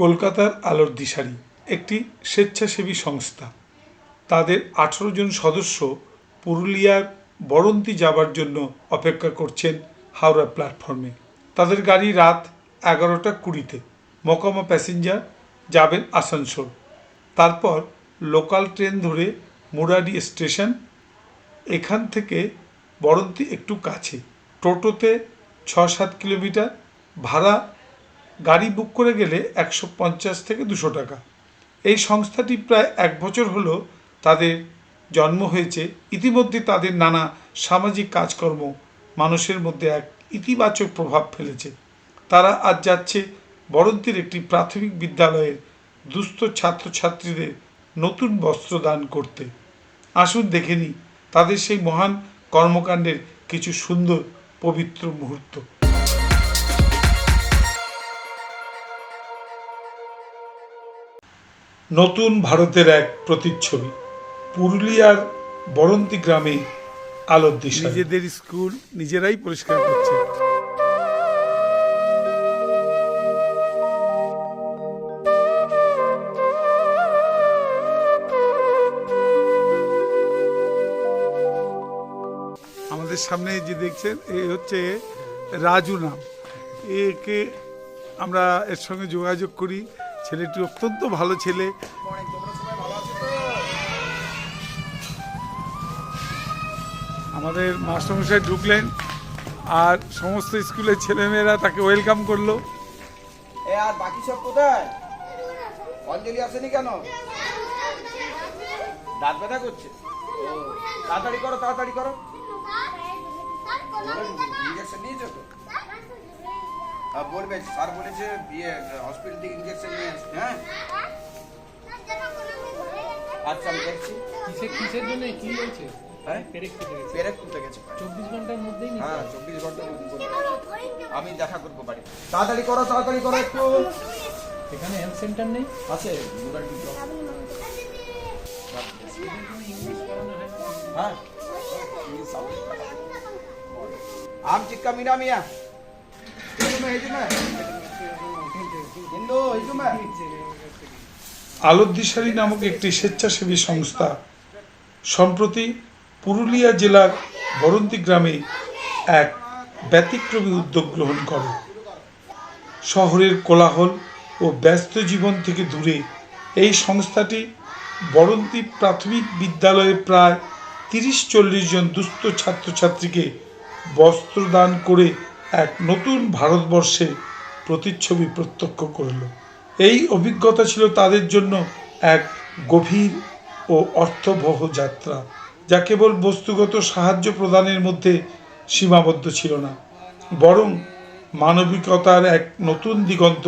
কলকাতার আলোর দিশারি, একটি স্বেচ্ছাসেবী সংস্থা। তাদের আঠেরো জন সদস্য পুরুলিয়ার বরন্তি যাবার জন্য অপেক্ষা করছেন হাওড়া প্ল্যাটফর্মে। তাদের গাড়ি রাত এগারোটা কুড়িতে মোকামা প্যাসেঞ্জার যাবেন আসানসোল। তারপর লোকাল ট্রেন ধরে মুরারি স্টেশন, এখান থেকে বরন্তি একটু কাছে। টোটোতে ছ সাত কিলোমিটার ভাড়া গাড়ি বুক করে গেলে একশো পঞ্চাশ থেকে দুশো টাকা। এই সংস্থাটি প্রায় এক বছর হলো তাদের জন্ম হয়েছে। ইতিমধ্যে তাদের নানা সামাজিক কাজকর্ম মানুষের মধ্যে এক ইতিবাচক প্রভাব ফেলেছে। তারা আজ যাচ্ছে বরন্তির একটি প্রাথমিক বিদ্যালয়ের দুস্থ ছাত্রছাত্রীদের নতুন বস্ত্র দান করতে। আসুন দেখে নিই তাদের সেই মহান কর্মকাণ্ডের কিছু সুন্দর, পবিত্র মুহূর্ত। নতুন ভারতের এক প্রতিচ্ছবি, পুরুলিয়ার বরন্তি গ্রামে আলোর দিশা নিজেদের স্কুল নিজেরাই পরিষ্কার করছে। আমাদের সামনে যে দেখছেন, এ হচ্ছে রাজু নাম। একে আমরা এর সঙ্গে যোগাযোগ করি। ছেলেটি অত্যন্ত ভালো ছেলে। আমাদের মাস্টারমশাই ঢুকলেন আর সমস্ত স্কুলের ছেলেমেয়েরা তাকে ওয়েলকাম করল। এ আর বাকি সব কোথায়? অঞ্জলি আসেনি কেন? দাঁত ব্যথা করছে? ও, তাড়াতাড়ি করো তাড়াতাড়ি করো। ইঞ্জেকশন নিয়েছো তো? বলবে স্যার বলেছে বিয়ে হসপিটাল থেকে ইঞ্জেকশন নিয়ে আসতে হ্যাঁ? আচ্ছা আমি দেখছি। কিসে কিসের জন্য কি হয়েছে? হ্যাঁ? পেরেক গেছে। পেরেক গেছে। চব্বিশ ঘণ্টার মধ্যেই হ্যাঁ আমি দেখা করব বাড়ি। তাড়াতাড়ি করো তাড়াতাড়ি করো একটু। এখানে হেলথ সেন্টার নেই? আছে। হ্যাঁ। আম চিক্কা মিনা মিয়া। দিশারি নামক একটি স্বেচ্ছাসেবী সংস্থা সম্প্রতি পুরুলিয়া জেলার বরন্তি গ্রামে এক ব্যতিক্রমী উদ্যোগ গ্রহণ করে। শহরের কোলাহল ও ব্যস্ত জীবন থেকে দূরে এই সংস্থাটি বরন্তি প্রাথমিক বিদ্যালয়ে প্রায় তিরিশ চল্লিশ জন দুস্থ ছাত্রছাত্রীকে বস্ত্র দান করে এক নতুন ভারতবর্ষের প্রতিচ্ছবি প্রত্যক্ষ করল। এই অভিজ্ঞতা ছিল তাদের জন্য এক গভীর ও অর্থবহ যাত্রা, যা কেবল বস্তুগত সাহায্য প্রদানের মধ্যে সীমাবদ্ধ ছিল না, বরং মানবিকতার এক নতুন দিগন্ত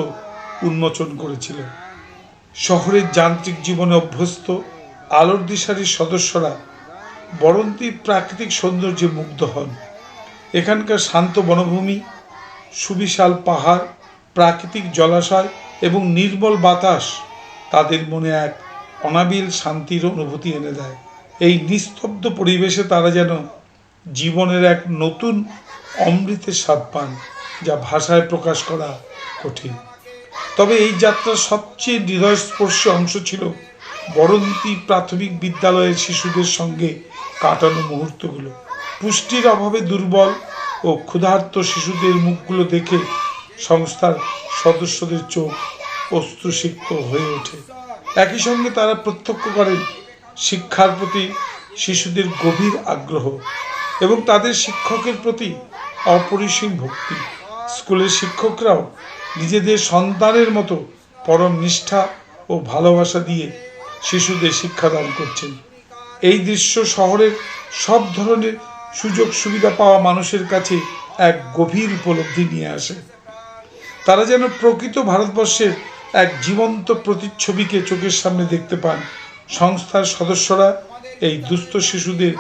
উন্মোচন করেছিল। শহরের যান্ত্রিক জীবনে অভ্যস্ত, আলোর দিশারির সদস্যরা বরন্তির প্রাকৃতিক সৌন্দর্যে মুগ্ধ হন। এখানকার শান্ত বনভূমি, সুবিশাল পাহাড়, প্রাকৃতিক জলাশয় এবং নির্মল বাতাস তাদের মনে এক অনাবিল শান্তির অনুভূতি এনে দেয়। এই নিস্তব্ধ পরিবেশে তারা যেন জীবনের এক নতুন অমৃতের স্বাদ পান, যা ভাষায় প্রকাশ করা কঠিন। তবে এই যাত্রার সবচেয়ে হৃদয়স্পর্শী অংশ ছিল বরন্তি প্রাথমিক বিদ্যালয়ের শিশুদের সঙ্গে কাটানো মুহূর্তগুলো। পুষ্টির অভাবে দুর্বল ও ক্ষুধার্ত শিশুদের মুখগুলো দেখে সংস্থার সদস্যদের চোখ অশ্রুসিক্ত হয়ে ওঠে। একই সঙ্গে তারা প্রত্যক্ষ করেন, শিক্ষার প্রতি শিশুদের গভীর আগ্রহ এবং তাদের শিক্ষকের প্রতি অপরিসীম ভক্তি। স্কুলের শিক্ষকরাও নিজেদের সন্তানের মতো পরম নিষ্ঠা ও ভালোবাসা দিয়ে শিশুদের শিক্ষাদান করছেন। এই দৃশ্য শহরের সব ধরনের সুযোগ সুবিধা পাওয়া মানুষের কাছে এক গভীর উপলব্ধি নিয়ে আসে। তারা যেন প্রকৃত ভারতবর্ষের এক জীবন্ত প্রতিচ্ছবিকে চোখের সামনে দেখতে পান। সংস্থার সদস্যরা এই দুস্থ শিশুদের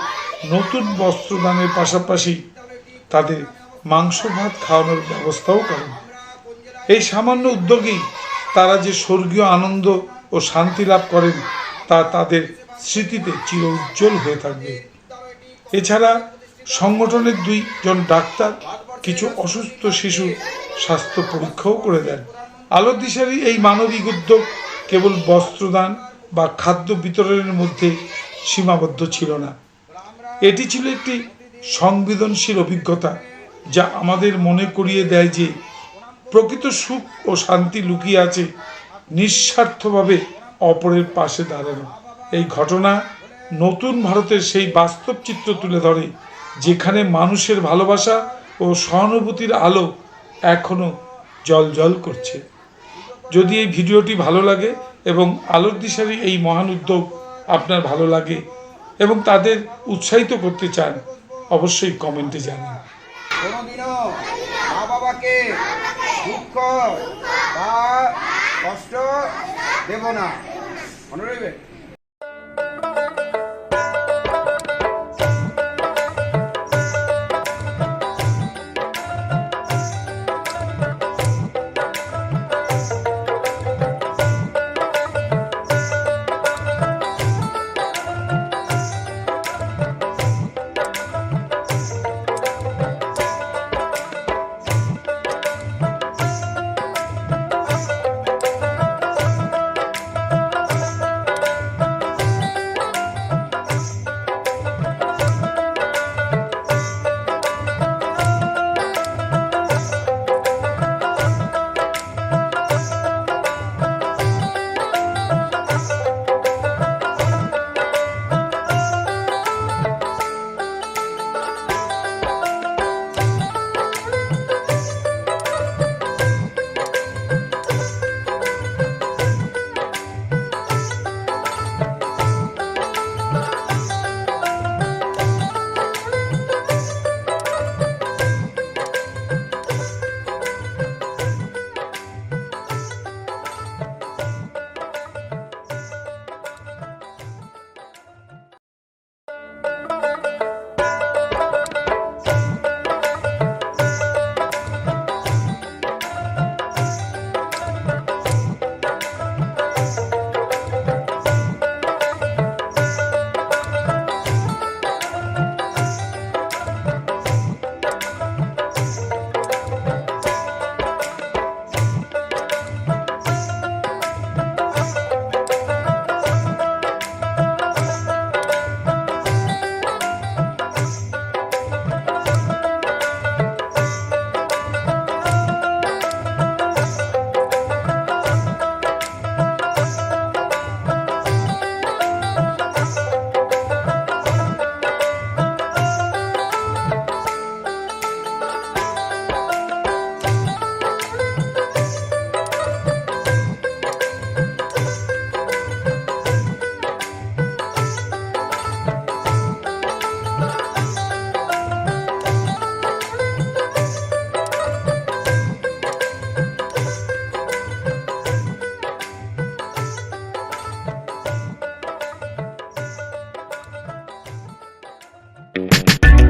নতুন বস্ত্রদানের পাশাপাশি তাদের মাংস ভাত খাওয়ানোর ব্যবস্থাও করেন। এই সামান্য উদ্যোগেই তারা যে স্বর্গীয় আনন্দ ও শান্তি লাভ করেন, তা তাদের স্মৃতিতে চির উজ্জ্বল হয়ে থাকবে। এছাড়া সংগঠনের দুইজন ডাক্তার, কিছু অসুস্থ শিশু স্বাস্থ্য পরীক্ষাও করে দেন। আলোর দিশারি এই মানবিক উদ্যোগ কেবল বস্ত্রদান বা খাদ্য বিতরণের মধ্যে সীমাবদ্ধ ছিল না। এটি ছিল একটি সংবেদনশীল অভিজ্ঞতা যা আমাদের মনে করিয়ে দেয় যে প্রকৃত সুখ ও শান্তি লুকিয়ে আছে নিঃস্বার্থভাবে অপরের পাশে দাঁড়ানো। এই ঘটনা নতুন ভারতের সেই বাস্তব চিত্র তুলে ধরে যেখানে মানুষের ভালোবাসা ও সহানুভূতির আলো এখনও জল জল করছে। যদি এই ভিডিওটি ভালো লাগে এবং আলোর দিশারি এই মহান উদ্যোগ আপনার ভালো লাগে এবং তাদের উৎসাহিত করতে চান, অবশ্যই কমেন্টে জানান। কোনোদিনও মা বাবাকে দুঃখ বা কষ্ট দেব না। মনে রইবে? Música